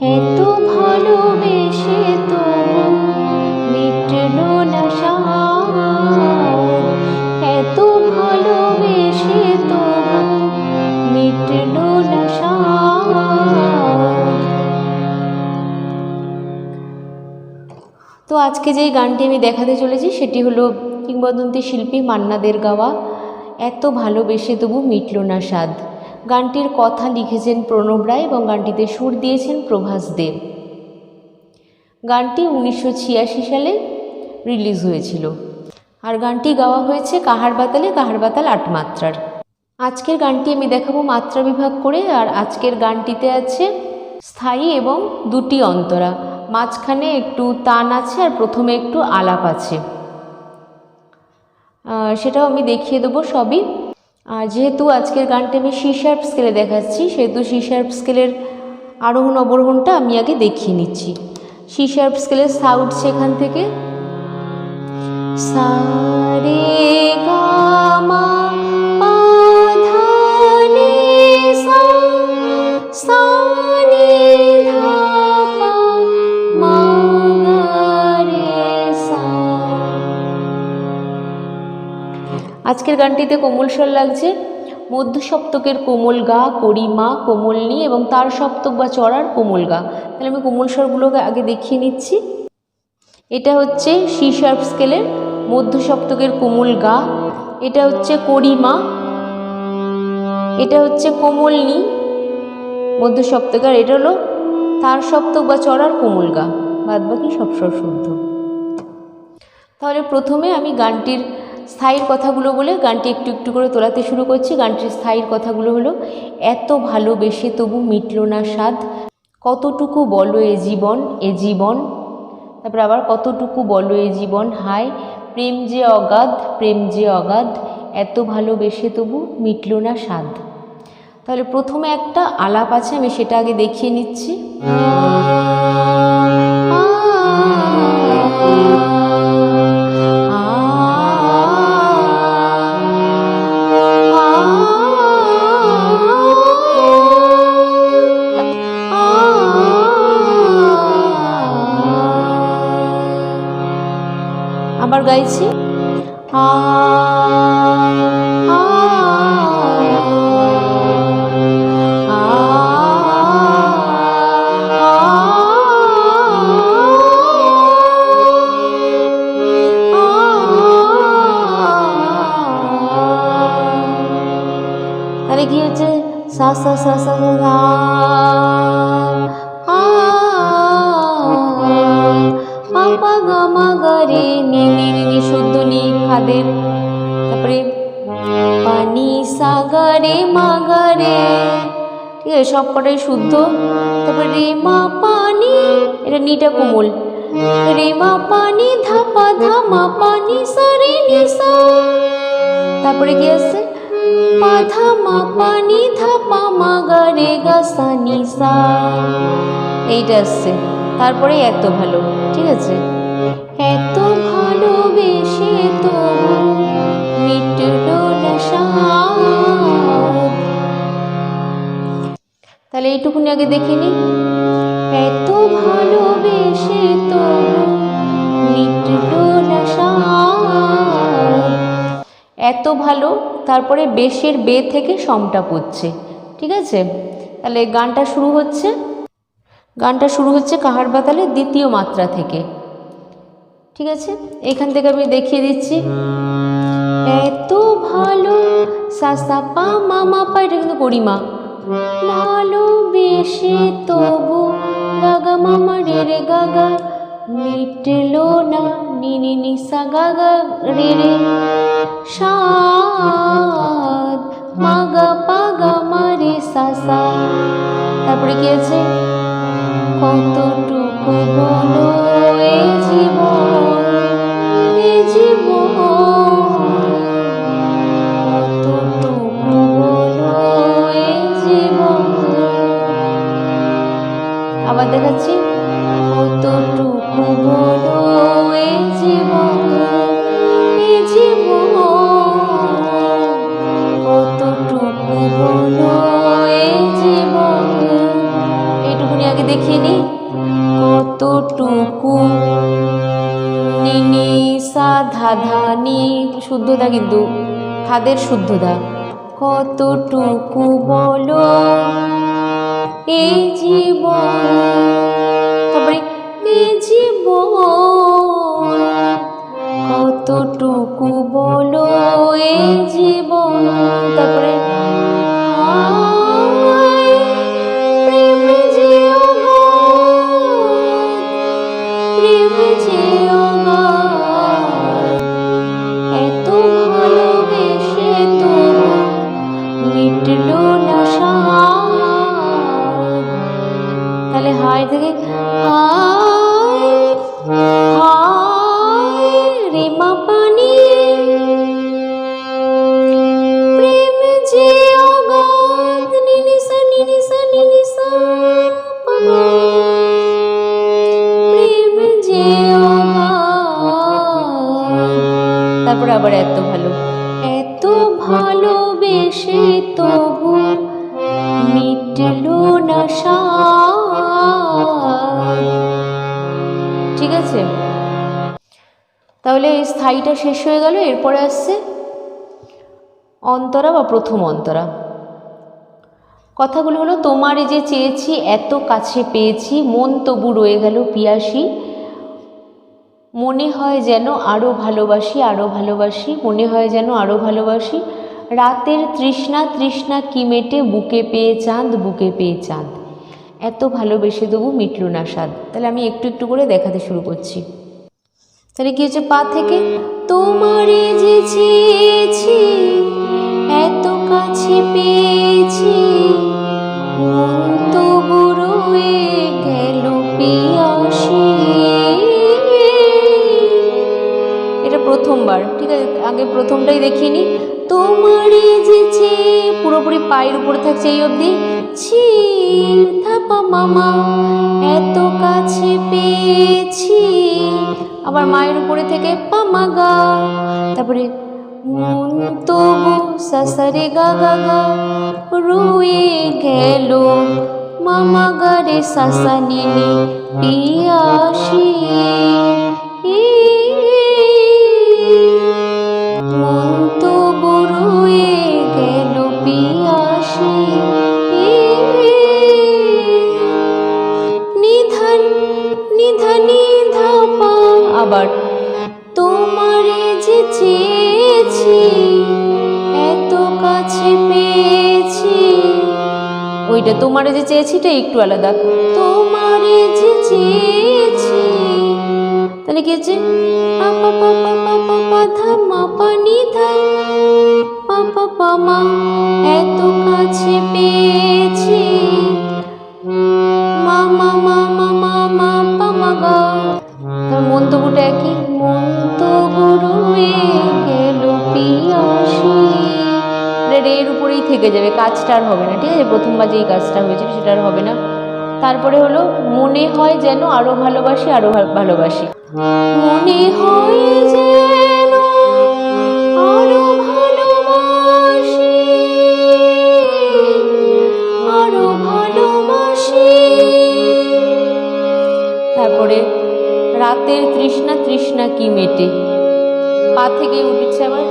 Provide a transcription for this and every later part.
ভালোবেসে এত ভালোবেসে তো আজকে যেই গানটি আমি দেখাতে চলেছি, সেটি হলো কিংবদন্তি শিল্পী মান্নাদের গাওয়া এত ভালোবেসে তবু মিটল না স্বাদ। গানটির কথা লিখেছেন প্রণব রায় এবং গানটিতে সুর দিয়েছেন প্রভাস দেব। গানটি উনিশশো ছিয়াশি সালে রিলিজ হয়েছিল। আর গানটি গাওয়া হয়েছে কাহার বাতালে, কাহার বাতাল আট মাত্রার। আজকের গানটি আমি দেখাবো মাত্রা বিভাগ করে, আর আজকের গানটিতে আছে স্থায়ী এবং দুটি অন্তরা। মাঝখানে একটু তান আছে আর প্রথমে একটু আলাপ আছে। সেটাও আমি দেখিয়ে দেবো সবই। আর যেহেতু আজকের গানটা আমি সি স্কেলে দেখাচ্ছি, সেহেতু সি শার্প স্কেলের আরোহণ অবরোহণটা আমি আগে দেখিয়ে নিচ্ছি। সি শার্প স্কেলের সাউট সেখান থেকে। সা রে গা মা আজকের গানটিতে কোমল স্বর লাগছে। মধ্য সপ্তকের কোমল গা করিমা কোমলনি এবং তার সপ্তক বা চড়ার কোমল গা। তাহলে আমি কোমল স্বরগুলোকে আগে দেখিয়ে নিচ্ছি। এটা হচ্ছে সি শার্প স্কেলের মধ্য সপ্তকের কোমল গা। এটা হচ্ছে করিমা এটা হচ্ছে কোমলনি মধ্য সপ্তক আর এটা হলো তার সপ্তক বা চড়ার কোমল গা। বাদ বাকি সব স্বর শুদ্ধ। তাহলে প্রথমে আমি গানটির স্থায়ীর কথাগুলো বলে গানটি একটু একটু করে তোলাতে শুরু করছি। গানটির স্থায়ীর কথাগুলো হলো, এত ভালোবেসে তবু মিটল না স্বাদ, কতটুকু বলো এ জীবন এ জীবন? তারপর আবার, কতটুকু বলো এ জীবন, হায়, প্রেম যে অগাধ, প্রেম যে অগাধ, এত ভালোবেসে তবু মিটল না স্বাদ। তাহলে প্রথমে একটা আলাপ আছে, আমি সেটা আগে দেখিয়ে নিচ্ছি। আবার গাইছি আ তাহলে কি হচ্ছে সা সা সা সা সা সা আ গা রে নি নি নি নি শুদ্ধ নি খাদের তারপরে পানি সা গা রে মা রে ঠিক আছে সব কটাই শুদ্ধ। তারপরে রে মা পানি, এটা নিটা কোমল। রে মা পানি, ধাপা ধামা পানি সা রে নি সা তারপরে কি আছে? পা ধামা পানি, ধাপা মা গা রে গা সা এইটা আসছে তারপরে এত ভালো, ঠিক আছে? এত ভালোবেসে তবু মিটল তাহলে এইটুকুনি আগে দেখে নি। এত ভালোবেসে তবু মিটল এত ভালো, তারপরে বেশের বে থেকে সমটা পড়ছে, ঠিক আছে? তাহলে গানটা শুরু হচ্ছে। গানটা শুরু হচ্ছে কাহার বাতালের দ্বিতীয় মাত্রা থেকে। ঠিক আছে? এখান থেকে আমি দেখিয়ে দিচ্ছি। এত ভালো সাসা পা মা মা পা, এটা কিন্তু গরিমা ভালোবেসে তবু গাগা মামা রে রে গাগা, মিটলো না নি নি নি সা গাগা রে রে। সাদ মাগা পাগা মারে সাসা তারপরে কি আছে? কতটুকু বলো এ জীবন এ জীবন কতটুকু বলো এ জীবন এইটুকুনি আগে দেখিয়ে নি কতটুকু নিনি শুদ্ধতা কিন্তু, খাদের শুদ্ধতা। কতটুকু বলো? এই জীবন, তারপরে এই জীবন, কতটুকু বলো? এই জীবন, তারপরে আবার এত ভালো। এত ভালোবেসে তবু মিটলো না ঠিক আছে। তাহলে স্থায়ীটা শেষ হয়ে গেল এরপরে আসছে অন্তরা বা প্রথম অন্তরা। কথাগুলো হলো তোমারে যে চেয়েছি এত কাছে পেয়েছি মন তবু রয়ে গেল পিয়াসী। মনে হয় যেন আরও ভালোবাসি আরও ভালোবাসি। মনে হয় যেন আরও ভালোবাসি। রাতের তৃষ্ণা তৃষ্ণা কি মেটে? বুকে পেয়ে চাঁদ, বুকে পেয়ে চাঁদ। এত ভালোবেসে দেবো মিটল না স্বাদ। তাহলে আমি একটু একটু করে দেখাতে শুরু করছি। তাহলে কি হচ্ছে পা থেকে? তোমারে এত কাছে পেয়েছি। তবু রয়ে গেল পিয়াসী। প্রথমবার, ঠিক আছে? আগে প্রথমটাই দেখিনি। তোমারে পুরোপুরি পায়ের উপরে থাকছে এই অবধি। ছি থাপা মামা, এত কাছে পেয়েছি। আবার মায়ের উপরে থেকে পামাগা তারপরে, মন তবু সাসারে গা গা গা রয়ে গেল। মামা গারে সাসা নিনি পিয়াসি। কাছে পেয়েছি। ওইটা তোমারে যে চেয়েছিটা একটু আলাদা। তোমারে যে চেয়েছি। তাহলে কি হচ্ছে? এত কাছে পেয়েছি। মা মা মা মা মা মা মা, গা। তার মন্তব্যটা একই। থেকে যাবে, কাজটা আর হবে না, ঠিক আছে? প্রথমবার যেই কাজটা হয়েছিল সেটা আর হবে না। তারপরে হলো, মনে হয় যেন আরও ভালোবাসি আরও ভালোবাসি। মনে হয় তারপরে, রাতের তৃষ্ণা তৃষ্ণা কি মেটে? পা থেকে উঠেছে আবার।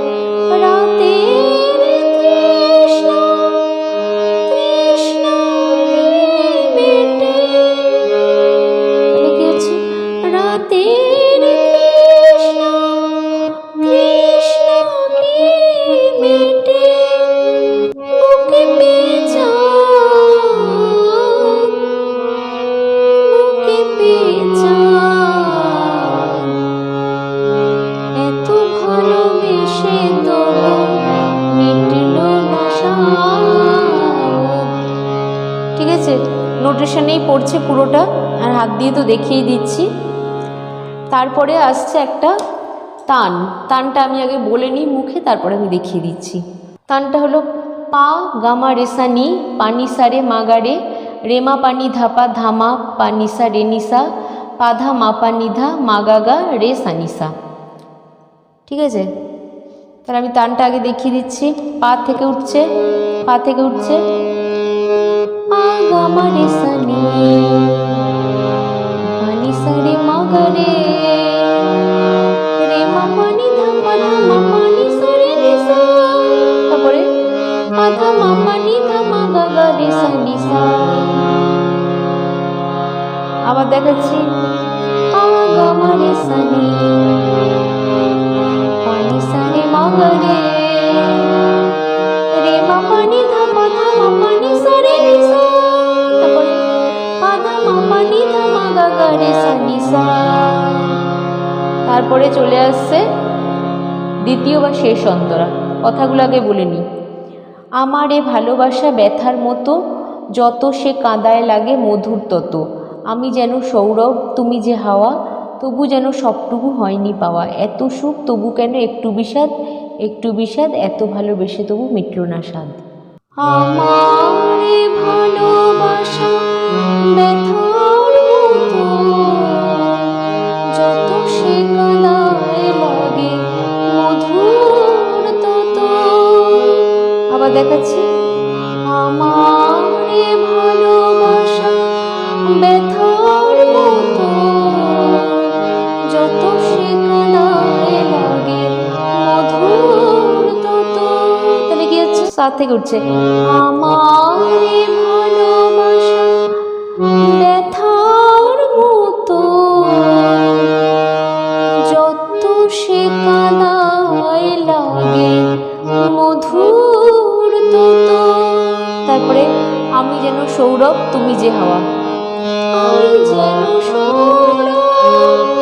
রাতের পড়ছে পুরোটা, আর হাত দিয়ে তো দেখিয়ে দিচ্ছি। তারপরে আসছে একটা তান। তানটা আমি আগে বলে নিই মুখে, তারপরে আমি দেখিয়ে দিচ্ছি। তানটা হলো পা গামা রেসা নি পানিসা রে মাগারে রেমা পানি ধাপা ধামা পানিসা রেনিসা পাধা মাপা নিধা মাগাগা রে সানিসা ঠিক আছে? তাহলে আমি তানটা আগে দেখিয়ে দিচ্ছি। পা থেকে উঠছে, পা থেকে উঠছে। পা গামা রে সা তারপরে চলে আসছে দ্বিতীয় বা শেষ অন্তরা। কথাগুলো আগে বলে নিই। আমার এ ভালোবাসা ব্যথার মতো, যত সে কাঁদায় লাগে মধুর তত। আমি যেন সৌরভ, তুমি যে হাওয়া, তবু যেন সবটুকু হয়নি পাওয়া। এত সুখ, তবু কেন একটু বিষাদ একটু বিষাদ, এত ভালোবেসে তবু মিটল না স্বাদ। আমার ভালোবাসা ব্যথার মতো। যত সে কাঁদায় লাগে মধুর তত। আবার দেখাচ্ছি। সাত থেকে উঠছে। মতো। যত তারপরে আমি যেন সৌরভ, তুমি যে হাওয়া। আমি যেন সৌরভ।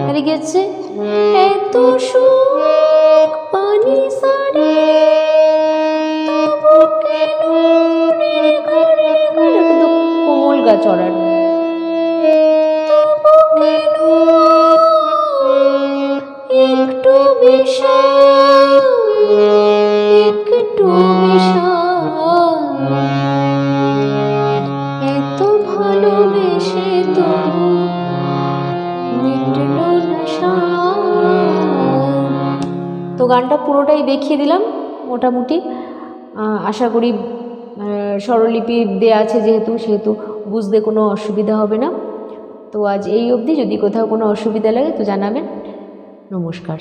একটু গেছে? এত সুখ গানটা পুরোটাই দেখিয়ে দিলাম, মোটামুটি। আশা করি স্বরলিপি দেয়া আছে যেহেতু, সেহেতু বুঝতে কোনো অসুবিধা হবে না। তো আজ এই অবধি, যদি কোথাও কোনো অসুবিধা লাগে তো জানাবেন। নমস্কার।